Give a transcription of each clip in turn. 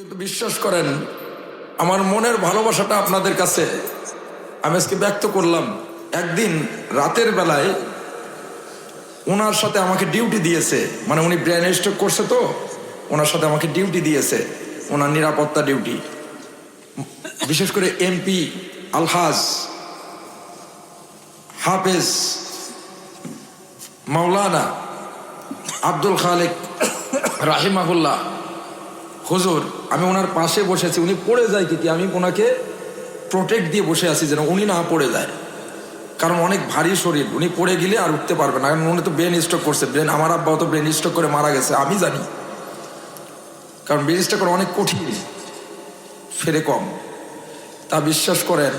কিন্তু বিশ্বাস করেন, আমার মনের ভালোবাসাটা আপনাদের কাছে। আমি আজকে ব্যক্ত করলাম, একদিন রাতের বেলায় ওনার সাথে আমাকে ডিউটি দিয়েছে। মানে উনি ব্রেন স্ট্রোক করছে তো, ওনার সাথে আমাকে ডিউটি দিয়েছে, ওনার নিরাপত্তা ডিউটি। বিশেষ করে এমপি আলহাজ, হাফেজ মাওলানা আব্দুল খালেক রাহিমাহুল্লাহ। হুজুর, আমি ওনার পাশে বসেছি, উনি পড়ে যায় কি আমি ওনাকে প্রোটেক্ট দিয়ে বসে আছি যেন উনি না পড়ে যায়। কারণ অনেক ভারী শরীর, উনি পড়ে গেলে আর উঠতে পারবে না, কারণ উনি তো ব্রেন স্ট্রোক করছে ব্রেন আমার আব্বাও তো ব্রেন স্ট্রোক করে মারা গেছে, আমি জানি। কারণ ব্রেন স্ট্রোক করা অনেক কঠিন, ফেরে কম। তা বিশ্বাস করেন,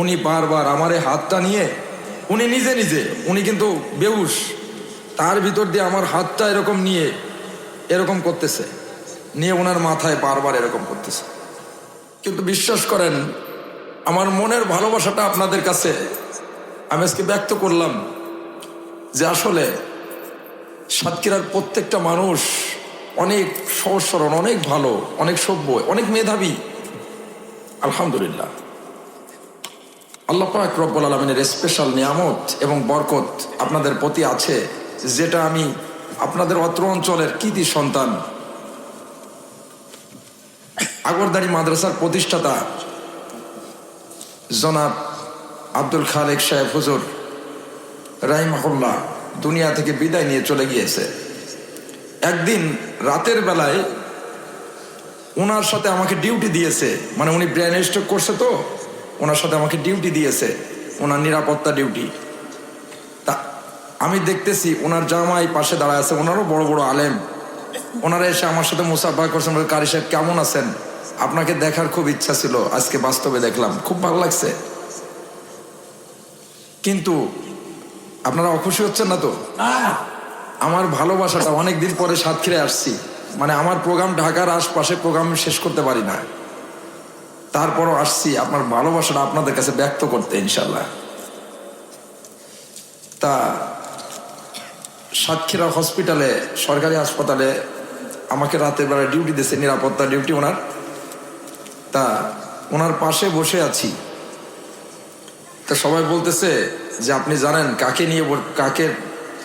উনি বারবার আমার হাতটা নিয়ে, উনি নিজে নিজে, উনি কিন্তু বেউস তার ভিতর দিয়ে আমার হাতটা এরকম নিয়ে, এরকম করতেছে। নিয়ে ওনার মাথায় বারবার এরকম করতেছে। কিন্তু বিশ্বাস করেন, আমার মনের ভালোবাসাটা আপনাদের কাছে আমি আজকে ব্যক্ত করলাম যে আসলে সাতক্ষীরার প্রত্যেকটা মানুষ অনেক সহজ সরল অনেক ভালো, অনেক সভ্য, অনেক মেধাবী। আলহামদুলিল্লাহ। আল্লাহ পাক রব্বুল আলমিনের স্পেশাল নিয়ামত এবং বরকত আপনাদের প্রতি আছে, যেটা আমি আপনাদের অত্র অঞ্চলের কৃতি সন্তান আগরদারি মাদ্রাসার প্রতিষ্ঠাতা জনাব আব্দুল খালেক সাহেব হুজুর রাহিমাহুল্লাহ দুনিয়া থেকে বিদায় নিয়ে চলে গিয়েছে। একদিন রাতের বেলায় ওনার সাথে আমাকে ডিউটি দিয়েছে। মানে উনি ব্রেন স্ট্রোক করছে তো ওনার সাথে আমাকে ডিউটি দিয়েছে। ওনার নিরাপত্তা ডিউটি। তা আমি দেখতেছি ওনার জামাই পাশে দাঁড়ায় আছে ওনারও বড় বড় আলেম। ওনারা এসে আমার সাথে মুসাফা করছেন কারি সাহেব কেমন আছেন? আপনাকে দেখার খুব ইচ্ছা ছিল আজকে বাস্তবে দেখলাম খুব ভালো লাগছে। কিন্তু আপনারা অখুশি হচ্ছেন না তো? আমার ভালোবাসাটা অনেক দিন পরে সাতক্ষীরে আসছি। মানে আমার প্রোগ্রাম ঢাকার আশপাশে প্রোগ্রাম শেষ করতে পারি না। তারপরও আসছি আপনার ভালোবাসাটা আপনাদের কাছে ব্যক্ত করতে ইনশাল্লাহ তা সাতক্ষীরা হসপিটালে সরকারি হাসপাতালে আমাকে রাতের বেলা ডিউটি দিয়েছে নিরাপত্তা ডিউটি ওনার। তা ওনার পাশে বসে আছি। তা সবাই বলতেছে যে আপনি জানেন কাকে নিয়ে কাকে,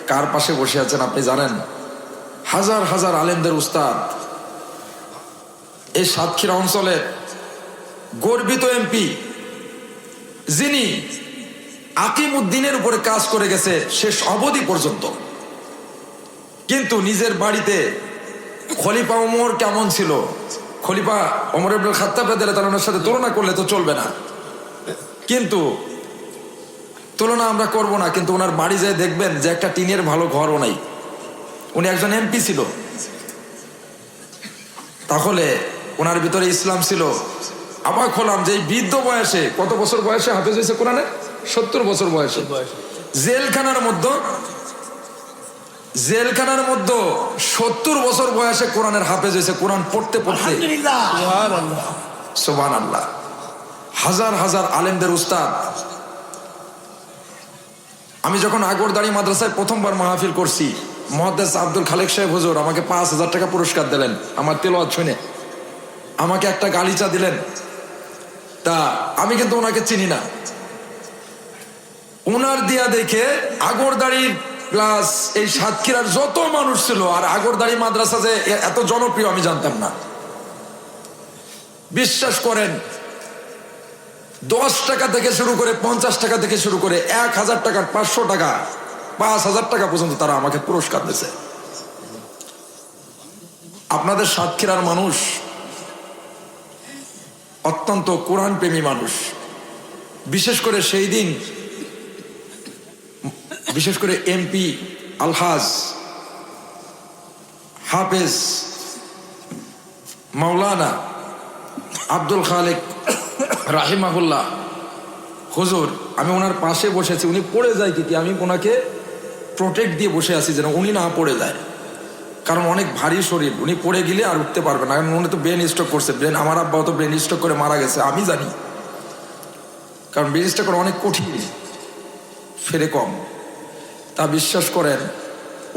কার পাশে বসে আছেন আপনি জানেন? হাজার হাজার আলেমদের উস্তাদ। এই সাতক্ষীরা অঞ্চলের গর্বিত এমপি, যিনি আকিম উদ্দিনের উপরে কাজ করে গেছে শেষ অবধি পর্যন্ত। কিন্তু নিজের বাড়িতে খলিফা ওমর কেমন ছিল? খলিফা ওমর আব্দুল খাত্তাব তার সাথে তুলনা করলে তো চলবে না। কিন্তু তুলনা আমরা করব না কিন্তু ওনার বাড়ি যেয়ে দেখবেন যে একটা টিনের ভালো ঘরও নাই। উনি একজন এমপি ছিল। তাহলে ওনার ভিতরে ইসলাম ছিল। অবাক হলাম যে এই বৃদ্ধ বয়সে কত বছর বয়সে হাফেজ হয়েছে কোরআনে? সত্তর বছর বয়সে। জেলখানার মধ্যে জেলখানার মধ্যে সত্তর বছর বয়সে কোরআনের হাফেজ হয়েছে কোরআন পড়তে পড়তে। সোবান আল্লাহ হাজার হাজার আলেমদের উস্তাদ। আমি যখন আগরদাড়ি মাদ্রাসায় প্রথমবার মাহফিল করছি মহাদ্দেস আব্দুল খালেক সাহেব হুজুর আমাকে পাঁচ হাজার টাকা পুরস্কার দিলেন আমার তেলোয়াত শুনে। আমাকে একটা গালিচা দিলেন। তা আমি কিন্তু ওনাকে চিনি না। ওনার দিয়া দেখে আগরদাড়ির প্লাস এই সাতক্ষীরার যত মানুষ ছিল, আর আগরদাড়ি মাদ্রাসা যে এত জনপ্রিয় আমি জানতাম না। বিশ্বাস করেন, দশ টাকা থেকে শুরু করে পঞ্চাশ টাকা থেকে শুরু করে এক হাজার টাকার পাঁচশো টাকা, পাঁচ হাজার টাকা পর্যন্ত তারা আমাকে পুরস্কার দিয়েছে। আপনাদের সাতক্ষীরার মানুষ অত্যন্ত কোরআন প্রেমী মানুষ। বিশেষ করে সেই দিন বিশেষ করে এমপি আলহাজ, হাফেজ মাওলানা আব্দুল খালেক রাহিমাহুল্লাহ। হুজুর, আমি ওনার পাশে বসেছি, উনি পড়ে যায় কি আমি ওনাকে প্রোটেক্ট দিয়ে বসে আছি যেন উনি না পড়ে যায়। কারণ অনেক ভারী শরীর, উনি পড়ে গেলে আর উঠতে পারবে না। কারণ উনি তো ব্রেন স্ট্রোক করছে। ব্রেন আমার আব্বাও তো ব্রেন স্ট্রোক করে মারা গেছে, আমি জানি। কারণ ব্রেন স্ট্রোক করা অনেক কঠিন, ফেরে কম। তা বিশ্বাস করেন,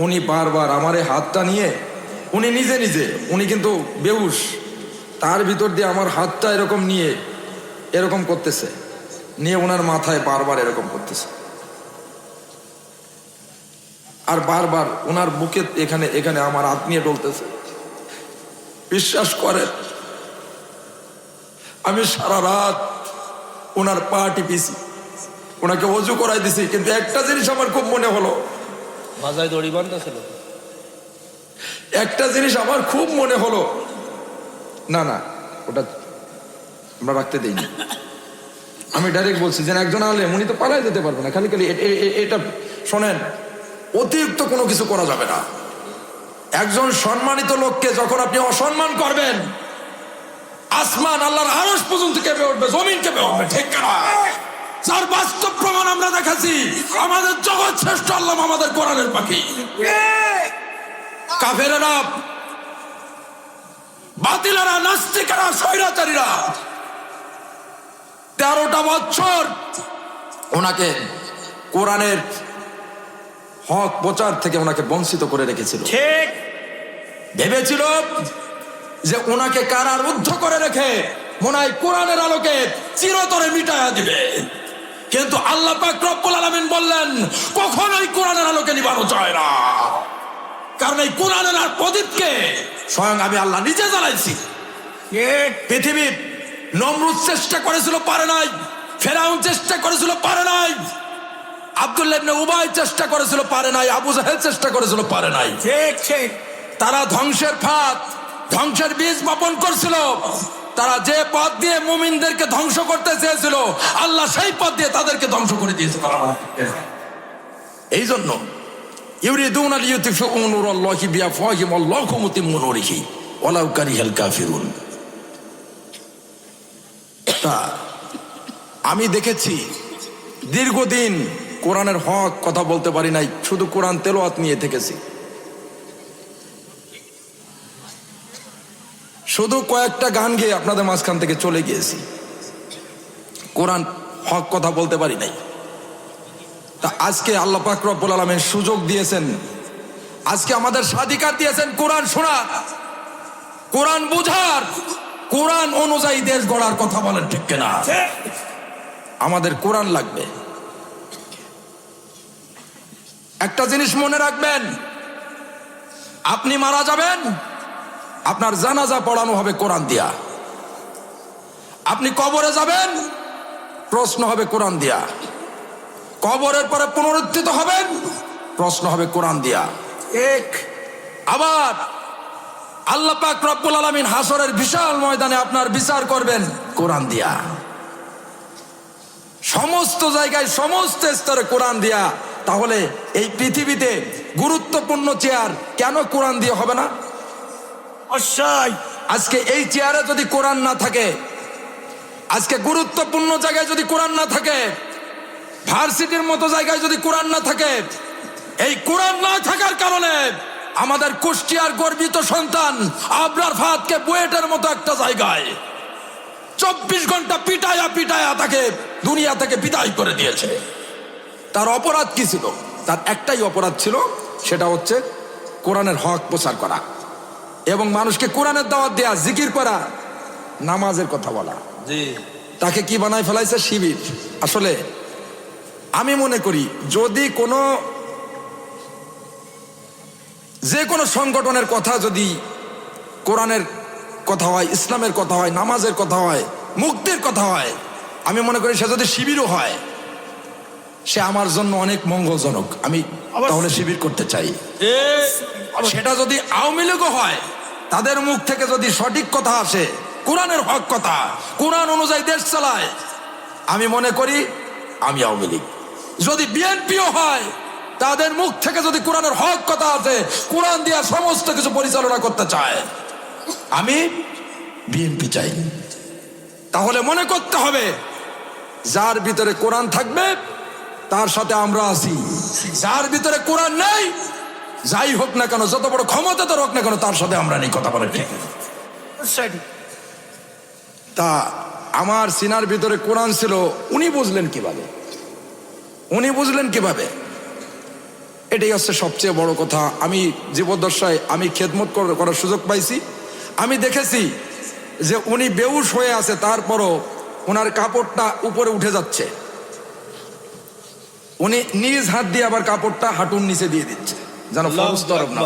উনি বারবার আমার এই হাতটা নিয়ে উনি নিজে নিজে, উনি কিন্তু বেউস, তার ভিতর দিয়ে আমার হাতটা এরকম নিয়ে এরকম করতেছে, নিয়ে ওনার মাথায় বারবার এরকম করতেছে। আর বারবার ওনার বুকে এখানে এখানে আমার হাত নিয়ে ডলতেছে। বিশ্বাস করেন, আমি সারা রাত ওনার পা টিপিছি। ওনাকে অজু করাই দিছি কিন্তু একটা জিনিস আমার খুব মনে হলো। বাজায় দড়ি বান্ধা ছিল একটা জিনিস আমার খুব মনে হলো। না না ওটা আমরা রাখতে দিইনি। আমি ডাইরেক্ট বলছি যে একজন আলেম উনি তো পালাই যেতে পারবে না খালি খালি এটা শোনেন অতিরিক্ত কোনো কিছু করা যাবে না। একজন সম্মানিত লোককে যখন আপনি অসম্মান করবেন আসমান আল্লাহর আরস পর্যন্ত কেঁপে উঠবে জমিন কেঁপে উঠবে ঠিক না যার বাস্তব দেখাচ্ছি। আমাদের জগৎ শ্রেষ্ঠ আল্লাহ আমাদের কোরআনের পাখি। কাফেরেরা বাতিলেরা নাস্তিকেরা স্বৈরাচারীরা তেরোটা বছর ওনাকে কোরআনের হক প্রচার থেকে ওনাকে বঞ্চিত করে রেখেছিল। ঠিক। ভেবেছিল যে ওনাকে কারার রুদ্ধ করে রেখে মনে হয় কোরআনের আলোকে চিরতরে মিটায়া দিবে। কিন্তু আল্লাহ পাক রব্বুল আলামিন বললেন কখনোই কোরআনের আলোকে নিবানো যায় না। কারণ এই কোরআনের আর প্রদীপকে স্বয়ং আমি আল্লাহ নিজে জ্বালাইছি। পৃথিবীর নমরুদ চেষ্টা করেছিল পারে নাই। ফেরাউন চেষ্টা করেছিল পারে নাই। আব্দুল্লাহ উবাই চেষ্টা করেছিল পারে নাই। আবু জাহেল চেষ্টা করেছিল পারে নাই। ঠিক ঠিক। তারা ধ্বংসের ফাঁদ ধ্বংসের বীজ বপন করছিল। তারা যে পথ দিয়ে মুমিনদেরকে ধ্বংস করতে চেয়েছিল, আল্লাহ সেই পথ দিয়ে তাদেরকে ধ্বংস করে দিয়েছিল এই জন্য ইউরিদুন আমি দেখেছি দীর্ঘদিন কোরআনের হক কথা বলতে পারি নাই, শুধু কোরআন তেলাওয়াত নিয়ে থেকেছি। শুধু কয়েকটা গান গেয়ে আপনাদের মাঝখান থেকে চলে গিয়েছি। কোরআন হক কথা বলতে পারি নাই। তা আজকে আল্লাহ পাক রব্বুল আলমের সুযোগ দিয়েছেন। আজকে আমাদের স্বাধিকার দিয়েছেন কোরআন শোনা। কোরআন বুঝার। কোরআন অনুযায়ী দেশ গড়ার কথা বলেন, ঠিক কিনা? আমাদের কোরআন লাগবে। একটা জিনিস মনে রাখবেন। আপনি মারা যাবেন আপনার জানাজা পড়ানো হবে কোরআন দিয়া। আপনি কবরে যাবেন, প্রশ্ন হবে কোরআন দিয়া। কবরের পরে পুনরুত্থিত হবেন, প্রশ্ন হবে কোরআন দিয়া। এক, আবার আল্লাহ পাক রব্বুল আলামিন হাসরের বিশাল ময়দানে আপনার বিচার করবেন কোরআন দিয়া। সমস্ত জায়গায় সমস্ত স্তরে কোরআন দিয়া, তাহলে এই পৃথিবীতে গুরুত্বপূর্ণ চেয়ার কেন কোরআন দিয়ে হবে না? অবশ্যই আজকে এই চেয়ারে যদি কোরআন না থাকে, আজকে গুরুত্বপূর্ণ জায়গায় যদি কোরআন না থাকে, ভার্সিটির মতো জায়গায় যদি কোরআন না থাকে, এই কোরআন না থাকার কারণে আমাদের কুষ্টিয়ার গর্বিত সন্তান আবরার ফাতকে বুয়েটের মতো একটা জায়গায় চব্বিশ ঘণ্টা পিটায়া পিটায়া তাকে দুনিয়া থেকে বিদায় করে দিয়েছে। তার অপরাধ কি ছিল? তার একটাই অপরাধ ছিল, সেটা হচ্ছে কোরআনের হক প্রচার করা। এবং মানুষকে কোরআনের দাওয়াত দেয়া জিকির করা নামাজের কথা বলা। জি। তাকে কি বানায় ফেলাইছে? শিবির। আসলে আমি মনে করি যদি কোনো যে কোনো সংগঠনের কথা যদি কোরআনের কথা হয় ইসলামের কথা হয় নামাজের কথা হয় মুক্তির কথা হয় আমি মনে করি সে যদি শিবিরও হয় সে আমার জন্য অনেক মঙ্গলজনক। আমি তাহলে শিবির করতে চাই। সেটা যদি আওয়ামী লীগও হয় তাদের মুখ থেকে যদি সঠিক কথা আসে, কোরআনের হক কথা, কোরআন অনুযায়ী দেশ চালায়, আমি মনে করি আমি আওয়ামী লীগ। যদি বিএনপিও হয়, তাদের মুখ থেকে যদি কোরআনের হক কথা আছে কোরআন দিয়া সমস্ত কিছু পরিচালনা করতে চায়, আমি বিএনপি চাই। তাহলে মনে করতে হবে, যার ভিতরে কোরআন থাকবে, তার সাথে আমরা আছি। যার ভিতরে কোরআন নেই যাই হোক না কেন যত বড় ক্ষমতা তো হোক না কেন তার সাথে আমরা নেই কথা বলে ঠিক? তা আমার সিনার ভিতরে কোরআন ছিল উনি বুঝলেন কীভাবে? উনি বুঝলেন কীভাবে? এটাই হচ্ছে সবচেয়ে বড় কথা। আমি জীবদ্দশায় আমি খেদমত করার সুযোগ পাইছি। আমি দেখেছি যে উনি বেউস হয়ে আছে তারপরও ওনার কাপড়টা উপরে উঠে যাচ্ছে। উনি নিজ হাত দিয়ে আবার কাপড়টা হাঁটুর নিচে দিয়ে দিচ্ছে। যেন তরফ না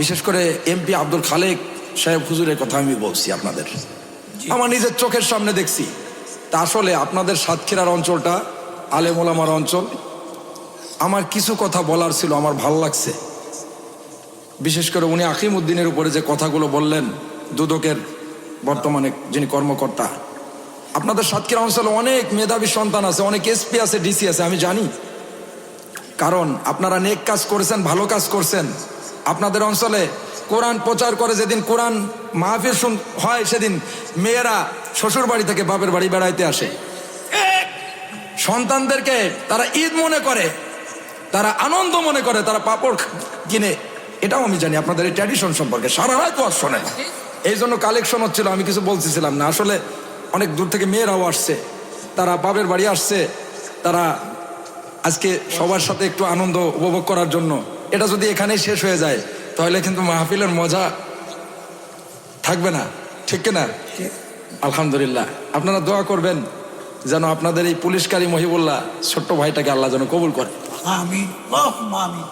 বিশেষ করে এমপি আব্দুল খালেক সাহেব হুজুরের কথা আমি বলছি আপনাদের। আমার নিজের চোখের সামনে দেখছি। তা আসলে আপনাদের সাতক্ষীরার অঞ্চলটা আলেমোলামার অঞ্চল আমার কিছু কথা বলার ছিল আমার ভালো লাগছে। বিশেষ করে উনি আকিম উদ্দিনের উপরে যে কথাগুলো বললেন দুদকের বর্তমানে যিনি কর্মকর্তা। আপনাদের সাতক্ষীরা অঞ্চলে অনেক মেধাবী সন্তান আছে অনেক এসপি আছে ডিসি আছে আমি জানি। কারণ আপনারা নেক কাজ করেছেন, ভালো কাজ করছেন। আপনাদের অঞ্চলে কোরআন প্রচার করে যেদিন কোরআন মাহফিল শুন, হয় সেদিন মেয়েরা শ্বশুর বাড়ি থেকে বাপের বাড়ি বেড়াইতে আসে। সন্তানদেরকে তারা ঈদ মনে করে, তারা আনন্দ মনে করে, তারা পাপড় কিনে। এটাও আমি জানি, আপনাদের এই ট্র্যাডিশন সম্পর্কে। সারা রাত ওয়াজ শোনেন এই জন্য কালেকশন হচ্ছিল, আমি কিছু বলতেছিলাম না। আসলে অনেক দূর থেকে মেয়েরাও আসছে, তারা বাপের বাড়ি আসছে, তারা আজকে সবার সাথে একটু আনন্দ উপভোগ করার জন্য। এটা যদি এখানেই শেষ হয়ে যায়, তাহলে কিন্তু মাহফিলের মজা থাকবে না। ঠিক কিনা? আলহামদুলিল্লাহ। আপনারা দোয়া করবেন যেন আপনাদের এই পুলিশকারী মহিবুল্লাহ ছোট্ট ভাইটাকে আল্লাহ যেন কবুল করে। আল্লাহুম্মা আমিন।